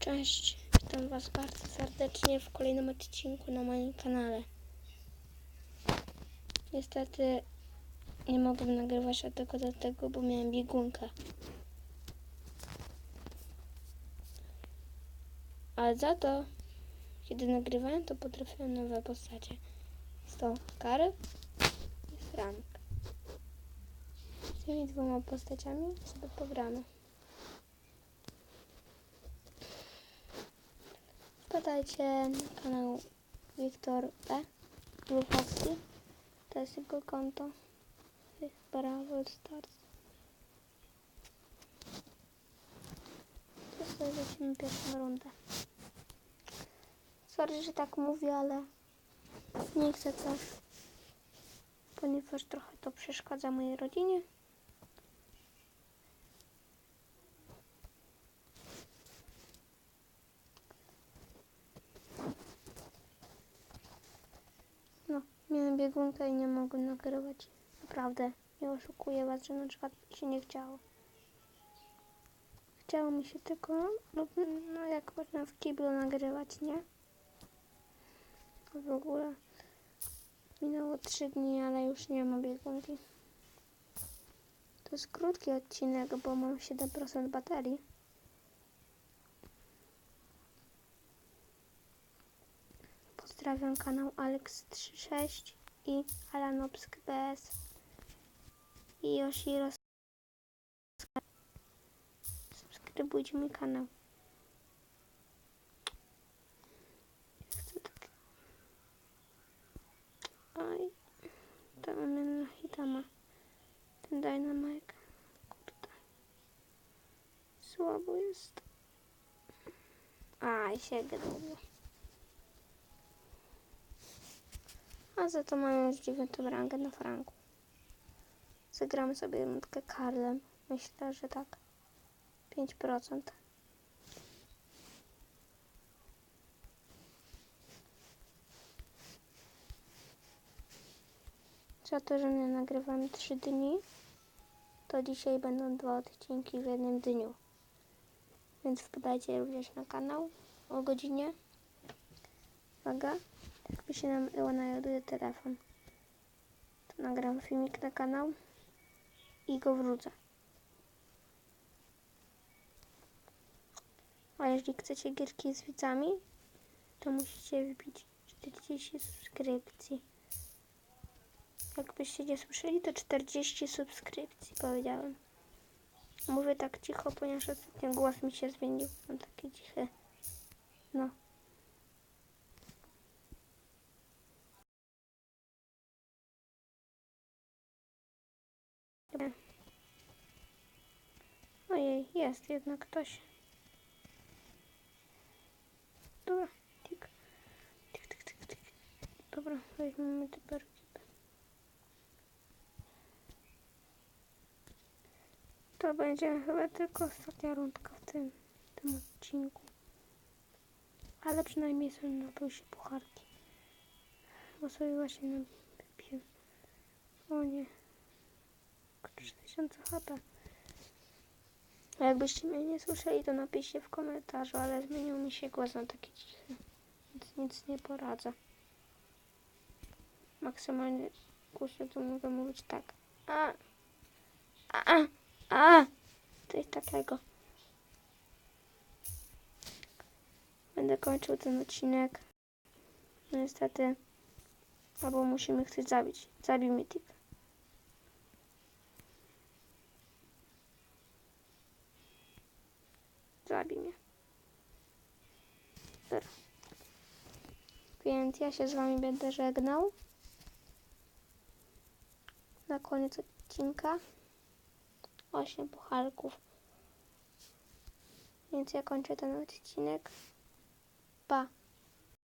Cześć, witam Was bardzo serdecznie w kolejnym odcinku na moim kanale. Niestety nie mogłem nagrywać tego dlatego, bo miałem biegunkę. Ale za to, kiedy nagrywałem, to potrafiłem nowe postacie. To Kary i Frank. Z tymi dwoma postaciami sobie pogramy. Wpadajcie na kanał Wiktor E. Lufowski. To jest jego konto. Brawo Stars. To sobie lecimy pierwszą rundę. Sorry, że tak mówię, ale nie chcę też, ponieważ trochę to przeszkadza mojej rodzinie. No, miałem biegunkę i nie mogłem nagrywać. Naprawdę, nie oszukuję was, że na przykład się nie chciało. Chciało mi się tylko, no, no jak można w kiblu nagrywać, nie? W ogóle minęło 3 dni, ale już nie ma biegunki. To jest krótki odcinek, bo mam 7% baterii. Pozdrawiam kanał Alex36 i Alanopsk.bs i Yoshiros. Subskrybujcie mój kanał. Oj, to mam na hitama. Ten dynamite. Kurde. Słabo jest. Aj, się. A za to mamy już dziewiątą rangę na franku. Zagramy sobie rundkę Karlem. Myślę, że tak. 5%. Za to, że nie nagrywamy 3 dni, to dzisiaj będą dwa odcinki w jednym dniu. Więc wpadajcie również na kanał o godzinie. Uwaga, mi się nam naładuje telefon, to nagram filmik na kanał i go wrócę. A jeżeli chcecie gierki z widzami, to musicie wbić 40 subskrypcji. Jakbyście nie słyszeli, to 40 subskrypcji powiedziałem. Mówię tak cicho, ponieważ ostatnio głos mi się zmienił. Mam taki cichy. No. Dobra. Ojej, jest jednak ktoś. Dobra, tik. Tik, tik, tik, tik. Dobra, weźmiemy te perki. To będzie chyba tylko ostatnia rundka w tym, tym odcinku. Ale przynajmniej sobie napił się pucharki. Bo sobie właśnie napiłem. O nie. 4000 HP. Jakbyście mnie nie słyszeli, to napiszcie w komentarzu, ale zmienił mi się głos na taki cichy. Więc nic nie poradzę. Maksymalnie głosie to mogę mówić tak. A, a, a, coś takiego. Będę kończył ten odcinek. No niestety. Albo musimy chceć zabić. Zabij mnie, Tik. Zabij mnie. Dobra. Więc ja się z wami będę żegnał. Na koniec odcinka. 8 pucharków. Więc ja kończę ten odcinek. Pa.